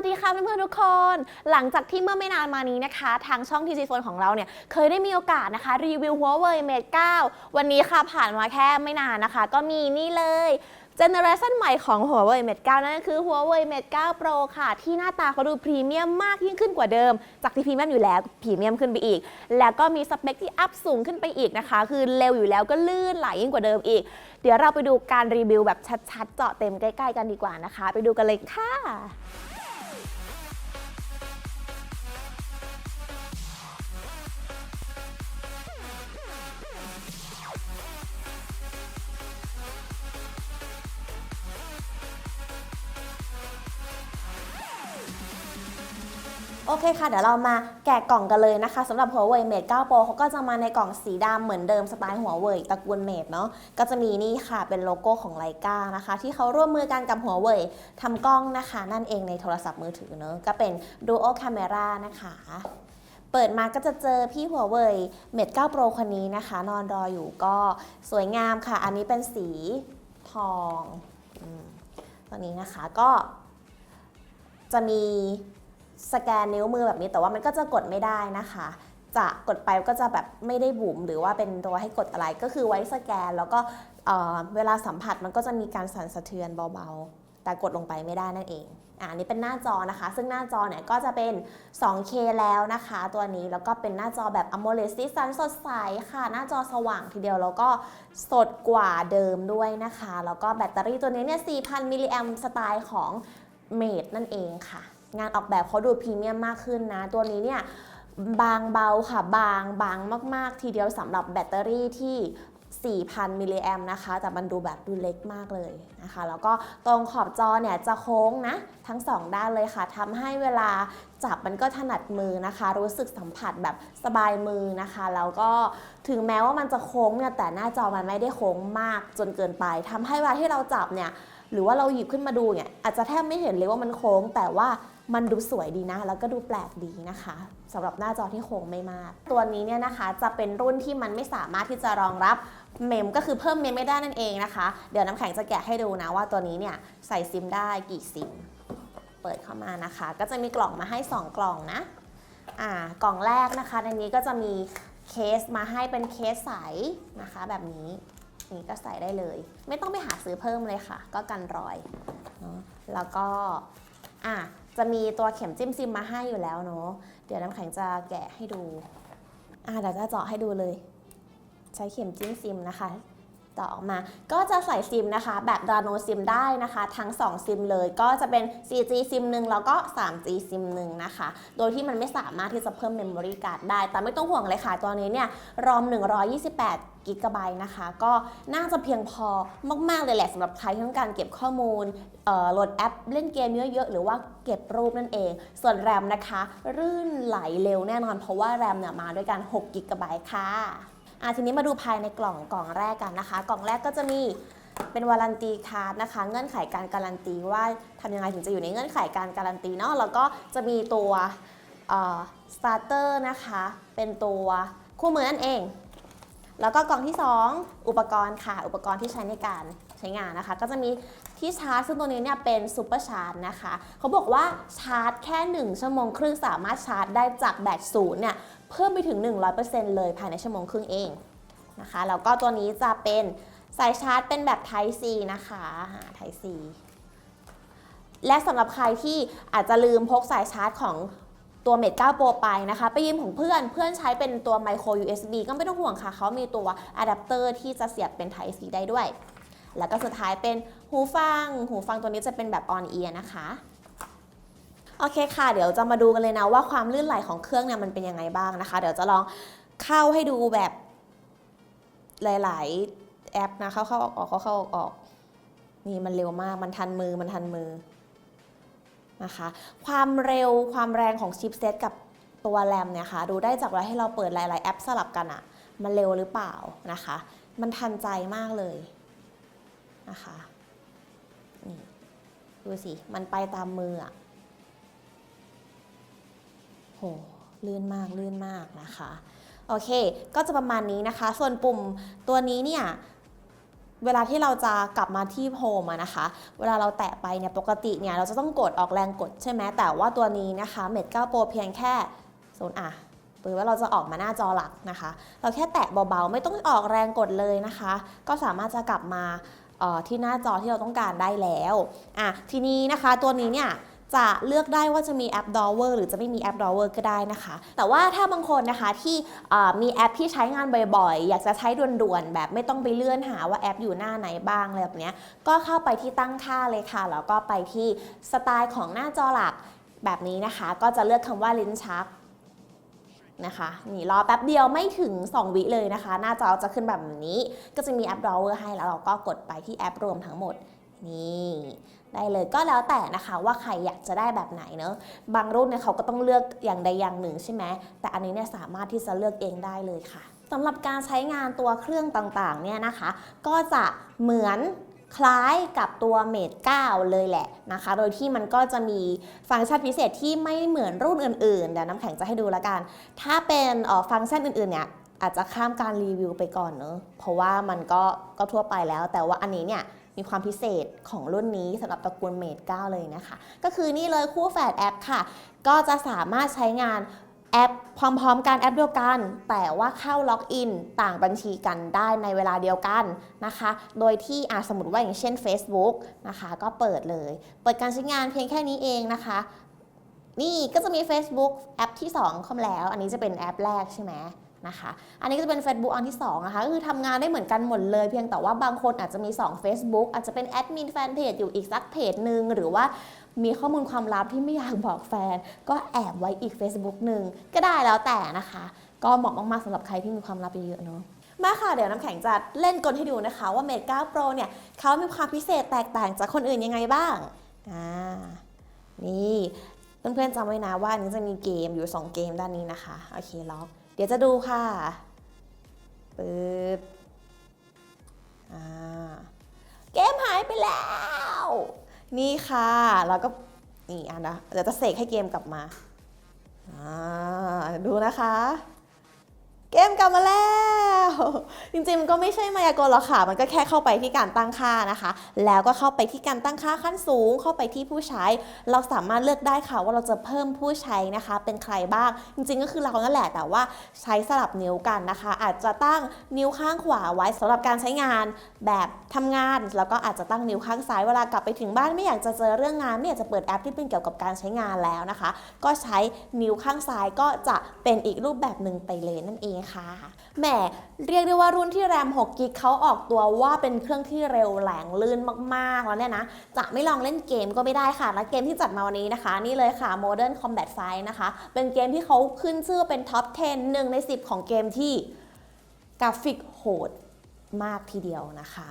วัสดีค่ะเพื่อนๆทุกคน หลังจากที่เมื่อไม่นานมานี้นะคะ ทางช่อง TG Phone ของเราเนี่ย เคยได้มีโอกาสนะคะ รีวิว Huawei Mate 9 วันนี้ค่ะผ่านมาแค่ไม่นานนะคะ ก็มีนี่เลยเจเนอเรชันใหม่ของ Huawei Mate 9 นั่นก็คือ Huawei Mate 9 Pro ค่ะ ที่หน้าตาเขาดูพรีเมียมมากยิ่งขึ้นกว่าเดิม จากที่พรีเมียมอยู่แล้วพรีเมียมขึ้นไปอีก แล้วก็มีสเปคที่อัพสูงขึ้นไปอีกนะคะ คือเร็วอยู่แล้วก็ลื่นไหลยิ่งกว่าเดิมอีก เดี๋ยวเราไปดูการรีวิวแบบชัดๆ เจาะเต็มใกล้ ๆ กันดีกว่านะคะ ไปดูกันเลยค่ะ โอเคค่ะ เดี๋ยวเรามาแกะกล่องกันเลยนะคะสำหรับ Huawei Mate 9 Pro เขาก็จะมาในกล่องสีดำเหมือนเดิมสไตล์ Huawei ตระกูล Mate เนาะก็จะมีนี่ค่ะเป็นโลโก้ของไลกานะคะ ที่เขาร่วมมือกันกับ Huawei ทำกล้องนะคะ นั่นเองในโทรศัพท์มือถือเนาะก็เป็น Dual Camera นะคะเปิดมาก็จะเจอพี่ Huawei Mate 9 Pro คนนี้นะคะ นอนรออยู่ก็สวยงามค่ะ อันนี้เป็นสีทองอตัวนี้นะคะก็จะมี สแกนนิ้วมือแบบนี้ แต่ว่ามันก็จะกดไม่ได้นะคะ จะกดไปก็จะแบบไม่ได้บุ๋มหรือว่าเป็นตัวให้กดอะไรก็คือไว้สแกน แล้วก็เอ่อเวลาสัมผัสมันก็จะมีการสั่นสะเทือนเบาๆ แต่กดลงไปไม่ได้นั่นเองอันนี้เป็นหน้าจอนะคะ ซึ่งหน้าจอเนี่ยก็จะเป็น 2K แล้วนะคะ ตัวนี้แล้วก็เป็นหน้าจอแบบ AMOLED สีสันสดใสค่ะ หน้าจอสว่างทีเดียวแล้วก็สดกว่าเดิมด้วยนะคะ แล้วก็แบตเตอรี่ตัวนี้เนี่ย 4,000 มิลลิแอมสไตล์ของเมดนั่นเองค่ะ งานออกแบบเขาดูพรีเมียมมากขึ้นนะ ตัวนี้เนี่ยบางเบาค่ะบางบางมาก ๆ ทีเดียวสำหรับแบตเตอรี่ที่4,000มิลลิแอมนะคะ แต่มันดูแบบดูเล็กมากเลยนะคะ แล้วก็ตรงขอบจอเนี่ยจะโค้งนะ ทั้ง 2 ด้านเลยค่ะทำให้เวลาจับมันก็ถนัดมือนะคะ รู้สึกสัมผัสแบบสบายมือนะคะ แล้วก็ถึงแม้ว่ามันจะโค้งเนี่ยแต่หน้าจอมันไม่ได้โค้งมากจนเกินไปทำให้เวลาที่เราจับเนี่ยหรือว่าเราหยิบขึ้นมาดูเนี่ยอาจจะแทบไม่เห็นเลยว่ามันโค้งแต่ว่า มันดูสวยดีนะ แล้วก็ดูแปลกดีนะคะสำหรับหน้าจอที่โค้งไม่มาก ตัวนี้เนี่ยนะคะจะเป็นรุ่นที่มันไม่สามารถที่จะรองรับเมมก็คือเพิ่มเมมไม่ได้นั่นเองนะคะ เดี๋ยวน้ำแข็งจะแกะให้ดูนะว่าตัวนี้เนี่ยใส่ซิมได้กี่ซิม เปิดเข้ามานะคะ ก็จะมีกล่องมาให้ 2 กล่องนะอ่ากล่องแรกนะคะในนี้ก็จะมีเคสมาให้เป็นเคสใสนะคะแบบนี้นี่ก็ใส่ได้เลย ไม่ต้องไปหาซื้อเพิ่มเลยค่ะ ก็กันรอยเนอะแล้วก็อะ จะมีตัวเข็มจิ้มซิมมาให้อยู่แล้วเนาะเดี๋ยวน้ำแข็งจะแกะให้ดูอ่าเดี๋ยวจะเจาะให้ดูเลย ใช้เข็มจิ้มซิมนะคะ จะออกมา ก็จะใส่ซิมนะคะ แบบดาโนซิมได้นะคะ ทั้ง 2 ซิมเลย ก็จะเป็น 4G ซิมหนึ่งแล้วก็ 3G ซิมหนึ่งนะคะ โดยที่มันไม่สามารถที่จะเพิ่มเมมโมรี่การ์ดได้ แต่ไม่ต้องห่วงเลยค่ะตัวนี้เนี่ย รอม 128กิกะไบต์นะคะ ก็น่าจะเพียงพอมากๆเลยแหละสำหรับใครที่ต้องการเก็บข้อมูลโหลดแอปเล่นเกมเยอะๆ หรือว่าเก็บรูปนั่นเอง ส่วนแรมนะคะ รื่นไหลเร็วแน่นอน เพราะว่าแรมเนี่ยมาด้วยกัน6กิกะไบต์ค่ะ อะทีนี้มาดูภายในกล่องกล่องแรกกันนะคะ กล่องแรกก็จะมีเป็นวารันตีคาร์ดนะคะ เงื่อนไขการการันตีว่าทำยังไงถึงจะอยู่ในเงื่อนไขการการันตีเนาะแล้วก็จะมีตัวสตาร์เตอร์นะคะ เป็นตัวคู่มือนั่นเอง แล้วก็กล่องที่ 2 อุปกรณ์ค่ะ อุปกรณ์ที่ใช้ในการใช้งานนะคะ ก็จะมีที่ชาร์จซึ่งตัวนี้เนี่ยเป็นซูเปอร์ชาร์จนะคะ เขาบอกว่าชาร์จแค่ 1 ชั่วโมงครึ่งสามารถชาร์จได้จากแบตศูนย์เนี่ย เพิ่มไปถึง 100%เลยภายในชั่วโมงครึ่งเองนะคะแล้วก็ตัวนี้จะเป็นสายชาร์จเป็นแบบ Type C นะคะ Type C และสำหรับใครที่อาจจะลืมพกสายชาร์จของตัว Mate 9 Pro ไปนะคะ ไปยืมของเพื่อนเพื่อนใช้เป็นตัว Micro USB ก็ไม่ต้องห่วงค่ะ เขามีตัวอะแดปเตอร์ที่จะเสียบเป็น Type C ได้ด้วย แล้วก็สุดท้ายเป็นหูฟัง หูฟังตัวนี้จะเป็นแบบ on ear นะคะ โอเคค่ะ เดี๋ยวจะมาดูกันเลยนะว่าความลื่นไหลของเครื่องเนี่ยมันเป็นยังไงบ้างนะคะ เดี๋ยวจะลองเข้าให้ดูแบบหลาย ๆ แอปนะเข้าเข้าออกออกเข้าเข้าออกออกนี่มันเร็วมากมันทันมือมันทันมือนะคะความเร็วความแรงของชิปเซตกับตัวแรมเนี่ยค่ะดูได้จากเวลาให้เราเปิดหลาย ๆ แอปสลับกันอะมันเร็วหรือเปล่านะคะ มันทันใจมากเลยนะคะนี่ดูสิ มันไปตามมืออะ โหลื่นมากลื่นมากนะคะโอเค ก็จะประมาณนี้นะคะ ส่วนปุ่มตัวนี้เนี่ยเวลาที่เราจะกลับมาที่โฮมนะคะ เวลาเราแตะไปเนี่ยปกติเนี่ยเราจะต้องกดออกแรงกดใช่ไหมแต่ว่าตัวนี้นะคะเมด9 Pro เพียงแค่โซนอะหรือว่าเราจะออกมาหน้าจอหลักนะคะ เราแค่แตะเบาๆ ไม่ต้องออกแรงกดเลยนะคะ ก็สามารถจะกลับมาที่หน้าจอที่เราต้องการได้แล้วอะทีนี้นะคะตัวนี้เนี่ย จะเลือกได้ว่าจะมีแอป Drawer หรือจะไม่มีแอป Drawer ก็ได้นะคะ แต่ว่าถ้าบางคนนะคะที่มีแอปที่ใช้งานบ่อยๆ อยากจะใช้ด่วนๆ แบบไม่ต้องไปเลื่อนหาว่าแอปอยู่หน้าไหนบ้างอะไรแบบนี้ก็เข้าไปที่ตั้งค่าเลยค่ะ แล้วก็ไปที่สไตล์ของหน้าจอหลักแบบนี้นะคะ ก็จะเลือกคำว่าลิ้นชักนะคะนี่รอแป๊บเดียวไม่ถึง 2 วิเลยนะคะ หน้าจอจะขึ้นแบบนี้ ก็จะมีแอป Drawer ให้แล้วเราก็กดไปที่แอปรวมทั้งหมด นี่ได้เลยก็แล้วแต่นะคะว่าใครอยากจะได้แบบไหนเนอะบางรุ่นเนี่ยเขาก็ต้องเลือกอย่างใดอย่างหนึ่งใช่ไหมแต่อันนี้เนี่ยสามารถที่จะเลือกเองได้เลยค่ะสำหรับการใช้งานตัวเครื่องต่างๆเนี่ยนะคะ ก็จะเหมือนคล้ายกับตัว Mate 9เลยแหละนะคะ โดยที่มันก็จะมีฟังก์ชันพิเศษที่ไม่เหมือนรุ่นอื่นๆ เดี๋ยวน้ำแข็งจะให้ดูแล้วกัน ถ้าเป็นออฟังก์ชันอื่นๆเนี่ยอาจจะข้ามการรีวิวไปก่อนเนอะเพราะว่ามันก็ก็ทั่วไปแล้ว แต่ว่าอันนี้เนี่ย มีความพิเศษของรุ่นนี้สำหรับตระกูลเมด9เลยนะคะ ก็คือนี่เลยคู่แฝดแอปค่ะ ก็จะสามารถใช้งานแอปพร้อมๆกันแอปเดียวกัน แต่ว่าเข้าล็อกอินต่างบัญชีกันได้ในเวลาเดียวกันนะคะ โดยที่อาสมมติว่าอย่างเช่น Facebook นะคะ ก็เปิดเลย เปิดการใช้งานเพียงแค่นี้เองนะคะ นี่ก็จะมี Facebook แอปที่ 2 เข้ามาแล้ว อันนี้จะเป็นแอปแรกใช่ไหม นะคะ อันนี้ก็จะเป็น Facebook อันที่2นะคะก็คือทำงานได้เหมือนกันหมดเลย เพียงแต่ว่าบางคนอาจจะมี 2 Facebook อาจจะเป็นแอดมินแฟนเพจอยู่อีกสักเพจหนึ่งหรือว่ามีข้อมูลความลับที่ไม่อยากบอกแฟน ก็แอบไว้อีก Facebook หนึ่งก็ได้แล้วแต่นะคะ ก็เหมาะมากๆสำหรับใครที่มีความลับเยอะเนาะมาค่ะเดี๋ยวน้ำแข็งจะเล่นกลให้ดูนะคะ ว่า Mate 9 Pro เนี่ยเขามีความพิเศษแตกต่างจากคนอื่นยังไงบ้างอ่านี่เพื่อนๆจำไว้นะว่าอันนี้จะมีเกมอยู่ 2 เกมด้านนี้นะคะ โอเคล็อก ดี๋ยวจะดูค่ะปึ๊บอ่าเกมหายไปแล้ว นี่ค่ะ แล้วก็นี่อะนะเดี๋ยวจะเสกให้เกมกลับมาอ่าดูนะคะ เกมกลับมาแล้ว จริงๆมันก็ไม่ใช่มายากลหรอกค่ะ มันก็แค่เข้าไปที่การตั้งค่านะคะ แล้วก็เข้าไปที่การตั้งค่าขั้นสูง เข้าไปที่ผู้ใช้ เราสามารถเลือกได้ค่ะว่าเราจะเพิ่มผู้ใช้นะคะ เป็นใครบ้าง จริงๆ ก็คือเรานั่นแหละ แต่ว่าใช้สลับนิ้วกันนะคะ อาจจะตั้งนิ้วข้างขวาไว้สำหรับการใช้งานแบบทำงาน แล้วก็อาจจะตั้งนิ้วข้างซ้ายเวลากลับไปถึงบ้านไม่อยากจะเจอเรื่องงาน ไม่อยากจะเปิดแอปที่เป็นเกี่ยวกับการใช้งานแล้วนะคะ ก็ใช้นิ้วข้างซ้ายก็จะเป็นอีกรูปแบบหนึ่งไปเลยนั่นเองค่ะแหมเรียกยกได้ว่ารุ่นที่แรม6กิกเขาออกตัวว่าเป็นเครื่องที่เร็วแรงลื่นมากๆ แล้วเนี่ยนะ จะไม่ลองเล่นเกมก็ไม่ได้ค่ะ และเกมที่จัดมาวันนี้นะคะ นี่เลยค่ะ Modern Combat 5 นะคะ เป็นเกมที่เขาขึ้นชื่อเป็นท็อป 10หนึ่งใน 10 ของเกมที่กราฟิกโหดมากทีเดียวนะคะ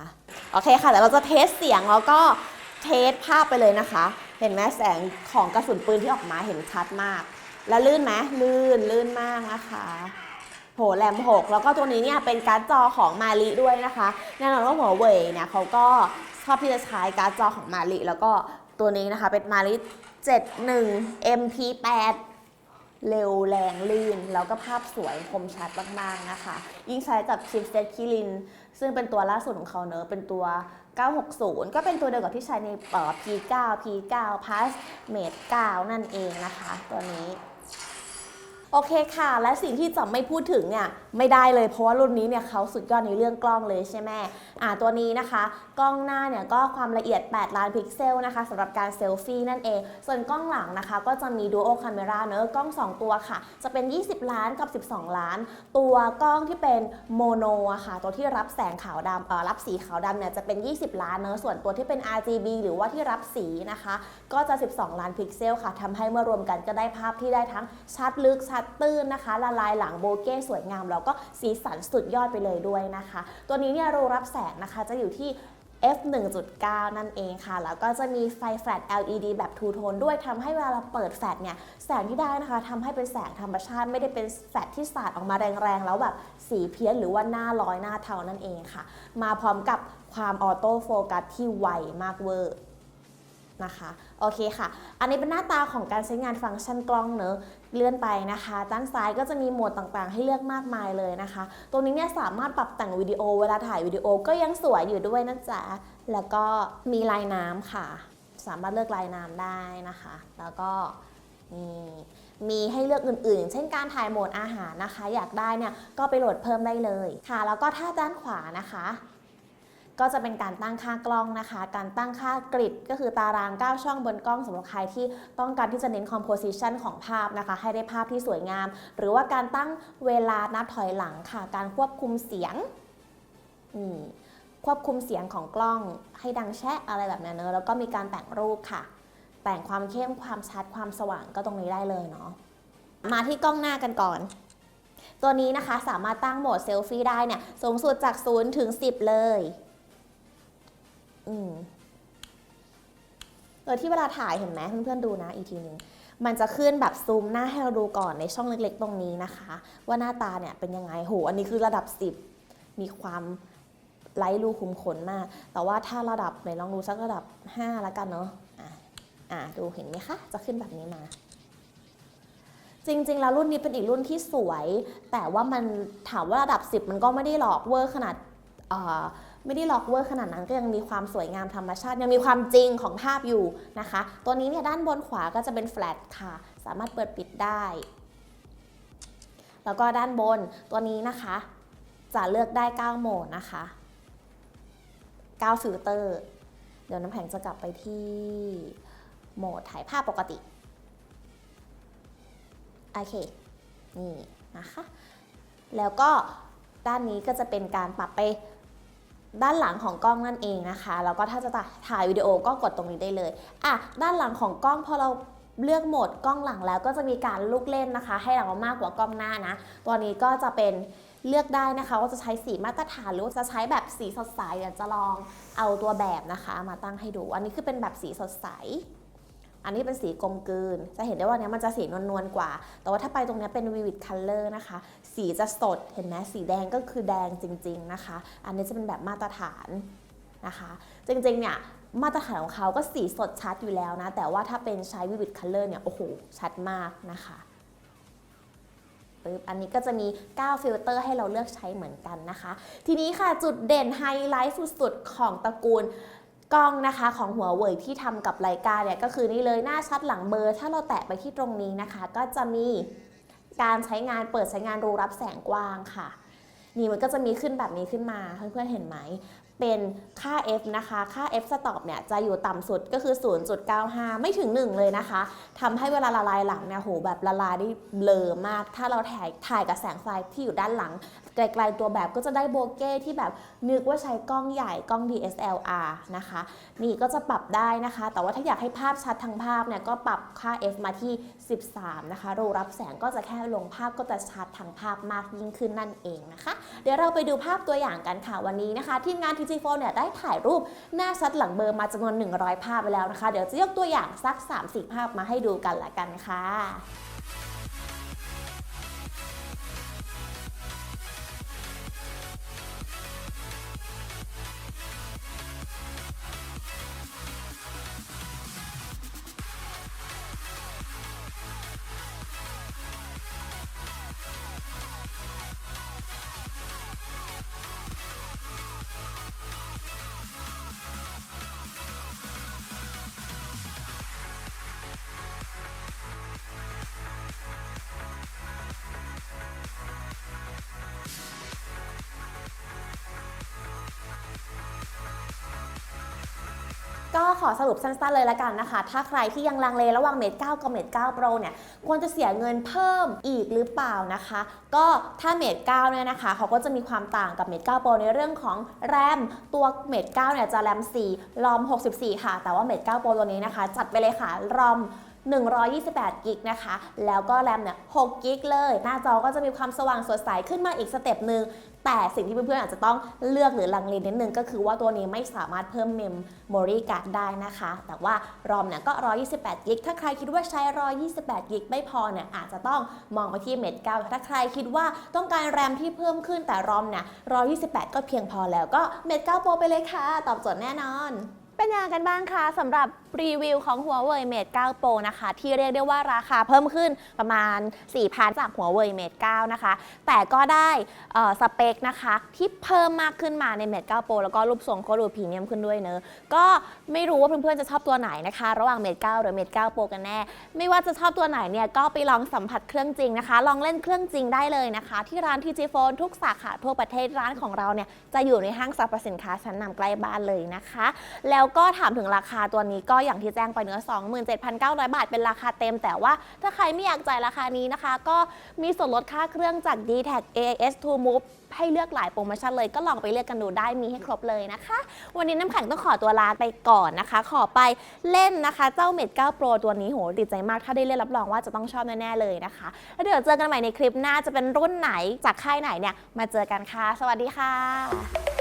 โอเคค่ะเดี๋ยวเราจะเทสเสียงแล้วก็เทสภาพไปเลยนะคะ เห็นไหมแสงของกระสุนปืนที่ออกมาเห็นชัดมาก แล้วลื่นไหมลื่นลื่นมากนะคะ โหแรม6 แล้วก็ตัวนี้เนี่ยเป็นการ์ดจอของมาลิด้วยนะคะแน่นอนว่าหัวเว่ยเนี่ยเขาก็ชอบที่จะใช้การ์ดจอของมาลิแล้วก็ตัวนี้นะคะเป็นมาลิ71 MP8 เร็วแรงลื่น แล้วก็ภาพสวยคมชัดมากๆนะคะ ยิ่งใช้กับชิปเซตคิริน ซึ่งเป็นตัวล่าสุดของเขาเนอะเป็นตัว 960 ก็เป็นตัวเดียวกับที่ใช้ใน P9 P9 Plus Mate 9 นั่นเองนะคะ ตัวนี้ โอเคค่ะ และสิ่งที่จะไม่พูดถึงเนี่ยไม่ได้เลยเพราะว่ารุ่นนี้เนี่ยเขาสุดยอดในเรื่องกล้องเลยใช่ไหมอ่าตัวนี้นะคะ กล้องหน้าเนี่ยก็ความละเอียด 8 ล้านพิกเซลนะคะสำหรับการเซลฟี่นั่นเอง ส่วนกล้องหลังนะคะ ก็จะมี Dual Camera เนอะกล้อง 2 ตัวค่ะ จะเป็น 20 ล้านกับ 12 ล้าน ตัวกล้องที่เป็นโมโนอะค่ะ ตัวที่รับแสงขาวดำเอ่อรับสีขาวดำเนี่ยจะเป็น 20 ล้านเนอะส่วนตัวที่เป็น RGB หรือว่าที่รับสีนะคะ ก็จะ 12 ล้านพิกเซลค่ะทำให้เมื่อรวมกันก็ได้ภาพที่ได้ทั้งชัดลึกชัดตื้นนะคะ ละลายหลังโบเก้สวยงามแล้วก็สีสันสุดยอดไปเลยด้วยนะคะ ตัวนี้เนี่ยรูรับแสงนะคะจะอยู่ที่ f 1.9 นั่นเองค่ะ แล้วก็จะมีไฟแฟลช LED แบบทูโทนด้วยทำให้เวลาเราเปิดแฟลชเนี่ย แสงที่ได้นะคะทำให้เป็นแสงธรรมชาติไม่ได้เป็นแฟลชที่สาดออกมาแรงๆ แล้วแบบสีเพี้ยนหรือว่าหน้าลอยหน้าเทานั่นเองค่ะ มาพร้อมกับความออโต้โฟกัสที่ไวมากเวอร์นะคะโอเคค่ะ อันนี้เป็นหน้าตาของการใช้งานฟังก์ชันกล้องเนอะ เลื่อนไปนะคะ ด้านซ้ายก็จะมีโหมดต่างๆ ให้เลือกมากมายเลยนะคะ ตรงนี้เนี่ยสามารถปรับแต่งวิดีโอเวลาถ่ายวิดีโอก็ยังสวยอยู่ด้วยนะจ๊ะ แล้วก็มีลายน้ำค่ะ สามารถเลือกลายน้ำได้นะคะ แล้วก็นี่มีให้เลือกอื่นๆ เช่นการถ่ายโหมดอาหารนะคะ อยากได้เนี่ยก็ไปโหลดเพิ่มได้เลยค่ะ แล้วก็ถ้าด้านขวานะคะ ก็จะเป็นการตั้งค่ากล้องนะคะ การตั้งค่ากริดก็คือตาราง 9 ช่องบนกล้องสำหรับใครที่ต้องการที่จะเน้น composition ของภาพนะคะ ให้ได้ภาพที่สวยงาม หรือว่าการตั้งเวลานับถอยหลังค่ะ การควบคุมเสียงอืมควบคุมเสียงของกล้องให้ดังแชะอะไรแบบนี้เนอะแล้วก็มีการแต่งรูปค่ะ แต่งความเข้มความชัดความสว่างก็ตรงนี้ได้เลยเนาะมาที่กล้องหน้ากันก่อน ตัวนี้นะคะสามารถตั้งโหมดเซลฟี่ได้เนี่ยสูงสุดจาก 0 ถึง 10 เลย อืมโดยที่เวลาถ่ายเห็นไหมเพื่อนๆดูนะอีกทีหนึ่งมันจะขึ้นแบบซูมหน้าให้เราดูก่อนในช่องเล็กๆ ตรงนี้นะคะ ว่าหน้าตาเนี่ยเป็นยังไงโหอันนี้คือระดับ 10 มีความไร้รูขุมขนมาก แต่ว่าถ้าระดับไหนลองดูสักระดับ 5 แล้วกันเนาะอะอะดูเห็นไหมคะ จะขึ้นแบบนี้มา จริงๆ แล้วรุ่นนี้เป็นอีกรุ่นที่สวย แต่ว่ามันถามว่าระดับ 10 มันก็ไม่ได้หลอกเวอร์ขนาดอ่อ ไม่ได้หลอกเวอร์ขนาดนั้นก็ยังมีความสวยงามธรรมชาติ ยังมีความจริงของภาพอยู่นะคะ ตัวนี้เนี่ยด้านบนขวาก็จะเป็นแฟลตค่ะ สามารถเปิดปิดได้ แล้วก็ด้านบนตัวนี้นะคะ จะเลือกได้ 9 โหมดนะคะ 9 ฟิลเตอร์ เดี๋ยวน้ำแข็งจะกลับไปที่โหมดถ่ายภาพปกติ โอเค นี่นะคะ แล้วก็ด้านนี้ก็จะเป็นการปรับไป ด้านหลังของกล้องนั่นเองนะคะแล้วก็ถ้าจะถ่ายวิดีโอก็กดตรงนี้ได้เลยอะด้านหลังของกล้องพอเราเลือกโหมดกล้องหลังแล้วก็จะมีการลูกเล่นนะคะ ให้เรามากกว่ากล้องหน้านะตัวนี้ก็จะเป็นเลือกได้นะคะว่าจะใช้สีมาตรฐานหรือจะใช้แบบสีสดใสเดี๋ยวจะลองเอาตัวแบบนะคะ มาตั้งให้ดู อันนี้คือเป็นแบบสีสดใส อันนี้เป็นสีกลมกลืน จะเห็นได้ว่าเนี้ยมันจะสีนวลๆกว่า แต่ว่าถ้าไปตรงเนี้ยเป็น vivid color นะคะ สีจะสด เห็นไหมสีแดงก็คือแดงจริง ๆนะคะ อันนี้จะเป็นแบบมาตรฐานนะคะ จริงๆเนี่ยมาตรฐานของเขาก็สีสดชัดอยู่แล้วนะ แต่ว่าถ้าเป็นใช้ vivid color เนี่ย โอ้โห ชัดมากนะคะปึ๊บอันนี้ก็จะมี 9 ฟิลเตอร์ให้เราเลือกใช้เหมือนกันนะคะ ทีนี้ค่ะจุดเด่นไฮไลท์สุดๆ ของตระกูล กล้องนะคะของหัวเว่ยที่ทำกับไลกาเนี่ยก็คือนี่เลยหน้าชัดหลังเบลอร์ ถ้าเราแตะไปที่ตรงนี้นะคะ ก็จะมีการใช้งานเปิดใช้งานรูรับแสงกว้างค่ะ นี่มันก็จะมีขึ้นแบบนี้ขึ้นมาเพื่อนๆเห็นไหม เป็นค่า f นะคะ ค่า f สต็อปเนี่ยจะอยู่ต่ำสุดก็คือ 0.95 ไม่ถึง 1 เลยนะคะทำให้เวลาละลายหลังเนี่ยโหแบบละลายได้เบลอมาก ถ้าเราถ่ายถ่ายกับแสงไฟที่อยู่ด้านหลัง ไกลๆตัวแบบก็จะได้โบเก้ที่แบบนึกว่าใช้กล้องใหญ่กล้อง DSLR นะคะ นี่ก็จะปรับได้นะคะ แต่ว่าถ้าอยากให้ภาพชัดทั้งภาพเนี่ยก็ปรับค่า f มาที่ 13 นะคะ รูรับแสงก็จะแค่ลงภาพก็จะชัดทั้งภาพมากยิ่งขึ้นนั่นเองนะคะ เดี๋ยวเราไปดูภาพตัวอย่างกันค่ะวันนี้นะคะทีมงานที G4 เนี่ยได้ถ่ายรูปหน้าชัดหลังเบอร์มาจำนวน 100 ภาพไปแล้วนะคะ เดี๋ยวจะยกตัวอย่างสัก 3-4 ภาพมาให้ดูกันละกันค่ะ ขอสรุปสั้นๆเลยละกันนะคะ ถ้าใครที่ยังลังเลระหว่างเมด9กับเมด9 Pro เนี่ย ควรจะเสียเงินเพิ่มอีกหรือเปล่านะคะ ก็ถ้าเมด9เนี่ยนะคะ เขาก็จะมีความต่างกับเมด9 Pro ในเรื่องของแรม ตัวเมด9เนี่ยจะแรม 4 รอม 64 ค่ะ แต่ว่าเมด9 Pro ตัวนี้นะคะ จัดไปเลยค่ะ รอม 128 กิกนะคะ แล้วก็แรมเนี่ย6กิกเลย หน้าจอก็จะมีความสว่างสดใสขึ้นมาอีกสเต็ปหนึ่งแต่สิ่งที่เพื่อนๆอาจจะต้องเลือกหรือลังเลนิดนึงก็คือว่าตัวนี้ไม่สามารถเพิ่มเมมโมรี่การ์ดได้นะคะ แต่ว่ารอมเนี่ยก็ 128 กิก ถ้าใครคิดว่าใช้ 128 กิกไม่พอเนี่ยอาจจะต้องมองไปที่เมด9ถ้าใครคิดว่าต้องการแรมที่เพิ่มขึ้นแต่รอมเนี่ย 128 ก็เพียงพอแล้วก็เมด9 Pro ไปเลยค่ะ ตอบโจทย์แน่นอน เป็นยังไงกันบ้างคะสำหรับ รีวิวของ Huawei Mate 9 Pro นะคะ ที่เรียกได้ว่าราคาเพิ่มขึ้นประมาณ 4,000 จาก Huawei Mate 9 นะคะ แต่ก็ได้สเปคนะคะ ที่เพิ่มมากขึ้นมาใน Mate 9 Pro แล้วก็รูปทรงก็ดูพรีเมียมขึ้นด้วยเนอะก็ไม่รู้ว่าเพื่อนๆจะชอบตัวไหนนะคะ ระหว่าง Mate 9 หรือ Mate 9 Pro กันแน่ ไม่ว่าจะชอบตัวไหนเนี่ยก็ไปลองสัมผัสเครื่องจริงนะคะ ลองเล่นเครื่องจริงได้เลยนะคะ ที่ร้าน TG Phone ทุกสาขาทั่วประเทศร้านของเราเนี่ยจะอยู่ในห้างสรรพสินค้าชั้นนำใกล้บ้านเลยนะคะ แล้วก็ถามถึงราคาตัวนี้ก็อย่างที่แจ้งไปเนื้อ 27,900 บาทเป็นราคาเต็ม แต่ว่าถ้าใครไม่อยากจ่ายราคานี้นะคะ ก็มีส่วนลดค่าเครื่องจาก d t แท AIS 2 Move ให้เลือกหลายโปรโมชั่นเลยก็ลองไปเลือกกันดูได้มีให้ครบเลยนะคะ วันนี้น้ำแข็งต้องขอตัวลาไปก่อนนะคะ ขอไปเล่นนะคะ เจ้า Mate 9 Pro ตัวนี้โหติดใจมาก ถ้าได้เล่นรับรองว่าจะต้องชอบแน่ๆเลยนะคะ แล้วเดี๋ยวเจอกันใหม่ในคลิปหน้าจะเป็นรุ่นไหนจากค่ายไหนเนี่ยมาเจอกันค่ะ สวัสดีค่ะ